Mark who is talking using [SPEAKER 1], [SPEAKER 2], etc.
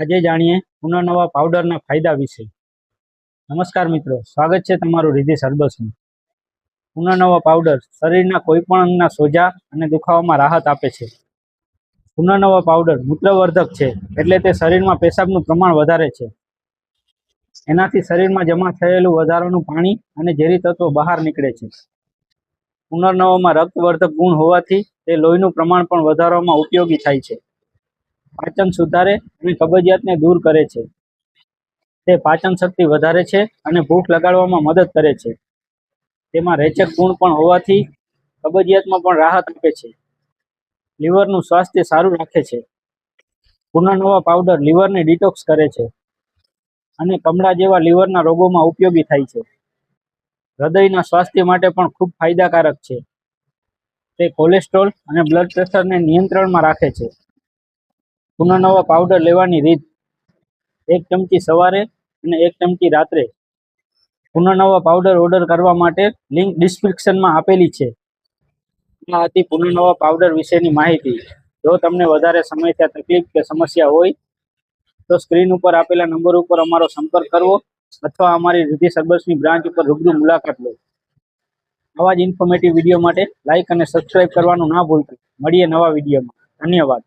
[SPEAKER 1] આજે જાણીએ પુનર્નવા પાવડરના ફાયદા વિશે. નમસ્કાર મિત્રો, સ્વાગત છે તમારું રિધિ સરબસનું. પુનર્નવા પાવડર શરીરના કોઈપણ અંગના સોજા અને દુખાવામાં રાહત આપે છે. પુનર્નવા પાવડર મૂત્રવર્ધક છે, એટલે તે શરીરમાં પેશાબનું પ્રમાણ વધારે છે. એનાથી શરીરમાં જમા થયેલું વધારાનું પાણી અને ઝેરી તત્વો બહાર નીકળે છે. પુનર્નવામાં રક્તવર્ધક ગુણ હોવાથી તે લોહીનું પ્રમાણ પણ વધારવામાં ઉપયોગી થાય છે. પાચન સુધારે અને કબજિયાતને દૂર કરે છે. તે પાચન શક્તિ વધારે છે અને ભૂખ લગાડવામાં મદદ કરે છે. તેમાં રેચક ગુણ પણ હોવાથી કબજિયાતમાં પણ રાહત આપે છે. લીવરનું સ્વાસ્થ્ય સારું રાખે છે. પુનર્નવા પાવડર લીવરને ડિટોક્સ કરે છે અને કમળા જેવા લીવરના રોગોમાં ઉપયોગી થાય છે. હૃદયના સ્વાસ્થ્ય માટે પણ ખૂબ ફાયદાકારક છે. તે કોલેસ્ટ્રોલ અને બ્લડ પ્રેશરને નિયંત્રણમાં રાખે છે. પુનર્નવા પાવડર લેવાની રીત. એક ચમચી સવારે અને એક ચમચી રાત્રે. પુનર્નવા પાવડર ઓર્ડર કરવા માટે લિંક ડિસ્ક્રિપ્શનમાં આપેલી છે. આ હતી પુનર્નવા પાવડર વિશેની માહિતી. જો તમને વધારે સમસ્યા તકલીફ કે સમસ્યા હોય, તો સ્ક્રીન ઉપર આપેલા નંબર ઉપર અમારો સંપર્ક કરવો અથવા અમારી રિધિ સર્બસની બ્રાન્ચ ઉપર રૂબરૂ મુલાકાત લો. આવા જ ઇન્ફોર્મેટિવ વીડિયો માટે લાઇક અને સબસ્ક્રાઇબ કરવાનું ના ભૂલતા. મળીએ નવા વિડીયોમાં ધન્યવાદ.